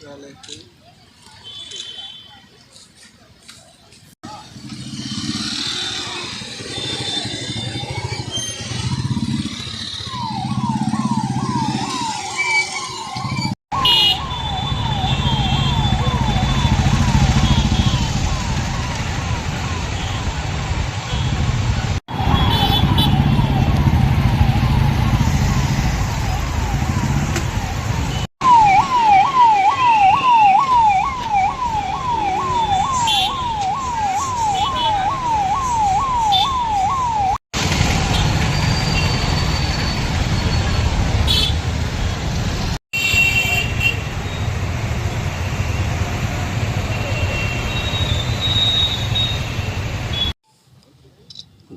రాలేదు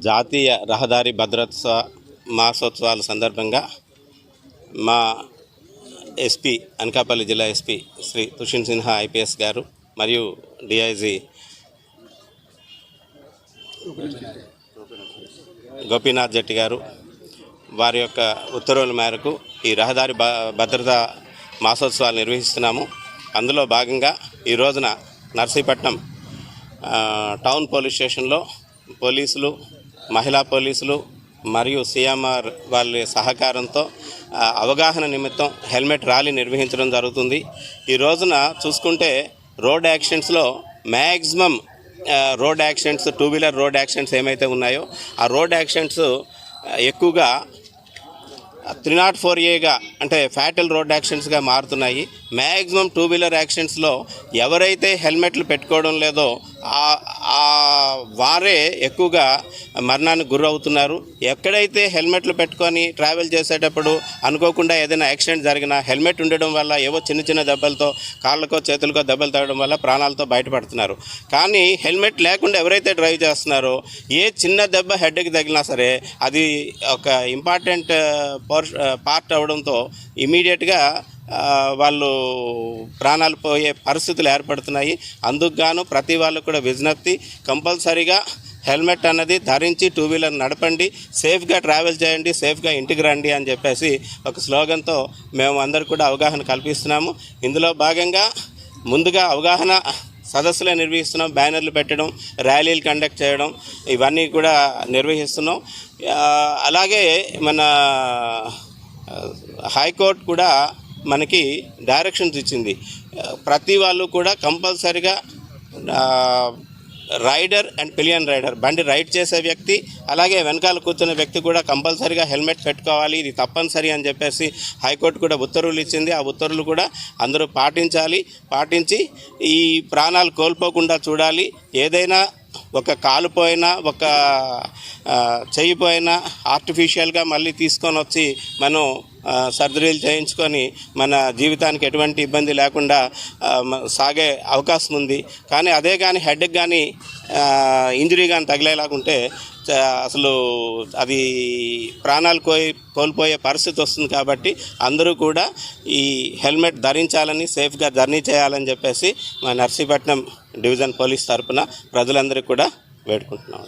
జాతీయ రహదారి భద్రత మాసోత్సవాల సందర్భంగా మా ఎస్పీ అనకాపల్లి జిల్లా ఎస్పీ శ్రీ తుషిన్ సిన్హా ఐపీఎస్ గారు మరియు డిఐజీ గోపీనాథ్ జట్టి గారు వారి యొక్క ఉత్తర్వుల మేరకు ఈ రహదారి భ భద్రత మాసోత్సవాలు నిర్వహిస్తున్నాము. అందులో భాగంగా ఈ రోజున నర్సీపట్నం టౌన్ పోలీస్ స్టేషన్లో పోలీసులు మహిళా పోలీసులు మరియు సీఎంఆర్ వాళ్ళ సహకారంతో అవగాహన నిమిత్తం హెల్మెట్ ర్యాలీ నిర్వహించడం జరుగుతుంది. ఈ రోజున చూసుకుంటే road యాక్సిడెంట్స్లో maximum road accidents two wheeler road accidents ఏమైతే ఉన్నాయో ఆ రోడ్ యాక్సిడెంట్స్ ఎక్కువగా త్రీ నాట్ ఫోర్ ఏగా అంటే ఫ్యాటల్ రోడ్ యాక్సిడెంట్స్గా మారుతున్నాయి. మ్యాక్సిమం టూ వీలర్ యాక్సిడెంట్స్లో ఎవరైతే హెల్మెట్లు పెట్టుకోవడం లేదో వారే ఎక్కువగా మరణానికి గురవుతున్నారు. ఎక్కడైతే హెల్మెట్లు పెట్టుకొని ట్రావెల్ చేసేటప్పుడు అనుకోకుండా ఏదైనా యాక్సిడెంట్ జరిగినా హెల్మెట్ ఉండడం వల్ల ఏవో చిన్న చిన్న దెబ్బలతో కాళ్ళకో చేతులకో దెబ్బలు తగడం వల్ల ప్రాణాలతో బయటపడుతున్నారు. కానీ హెల్మెట్ లేకుండా ఎవరైతే డ్రైవ్ చేస్తున్నారో ఏ చిన్న దెబ్బ హెడ్కి తగిలినా సరే అది ఒక ఇంపార్టెంట్ పార్ట్ అవడంతో ఇమీడియట్గా వాళ్ళు ప్రాణాలు పోయే పరిస్థితులు ఏర్పడుతున్నాయి. అందుకు గాను ప్రతి వాళ్ళు కూడా విజ్ఞప్తి కంపల్సరీగా హెల్మెట్ అన్నది ధరించి టూ వీలర్ నడపండి సేఫ్గా ట్రావెల్ చేయండి సేఫ్గా ఇంటికి రండి అని చెప్పేసి ఒక స్లోగన్తో మేము అందరు కూడా అవగాహన కల్పిస్తున్నాము. ఇందులో భాగంగా ముందుగా అవగాహన సదస్సులే నిర్వహిస్తున్నాం బ్యానర్లు పెట్టడం ర్యాలీలు కండక్ట్ చేయడం ఇవన్నీ కూడా నిర్వహిస్తున్నాం. అలాగే మన హైకోర్టు కూడా మనకి డైరెక్షన్స్ ఇచ్చింది. ప్రతి వాళ్ళు కూడా కంపల్సరిగా రైడర్ అండ్ పిలియన్ రైడర్ బండి రైడ్ చేసే వ్యక్తి అలాగే వెనకాల కూర్చున్న వ్యక్తి కూడా కంపల్సరీగా హెల్మెట్ పెట్టుకోవాలి ఇది తప్పనిసరి అని చెప్పేసి హైకోర్టు కూడా ఉత్తర్వులు ఇచ్చింది. ఆ ఉత్తర్వులు కూడా అందరూ పాటించాలి. పాటించి ఈ ప్రాణాలు కోల్పోకుండా చూడాలి. ఏదైనా ఒక కాలు పోయినా ఒక చెయ్యిపోయినా చెయ్యి పోయినా ఆర్టిఫిషియల్గా మళ్ళీ తీసుకొని వచ్చి మనం సర్జరీలు చేయించుకొని మన జీవితానికి ఎటువంటి ఇబ్బంది లేకుండా సాగే అవకాశం ఉంది. కానీ అదే కానీ హెడ్కి కానీ ఇంజరీ కానీ తగిలేలాగుంటే అసలు అది ప్రాణాలు కోయి కోల్పోయే పరిస్థితి వస్తుంది కాబట్టి అందరూ కూడా ఈ హెల్మెట్ ధరించాలని సేఫ్గా జర్నీ చేయాలని చెప్పేసి మా నర్సీపట్నం డివిజన్ పోలీస్ తరఫున ప్రజలందరికీ కూడా వేడుకుంటున్నాం.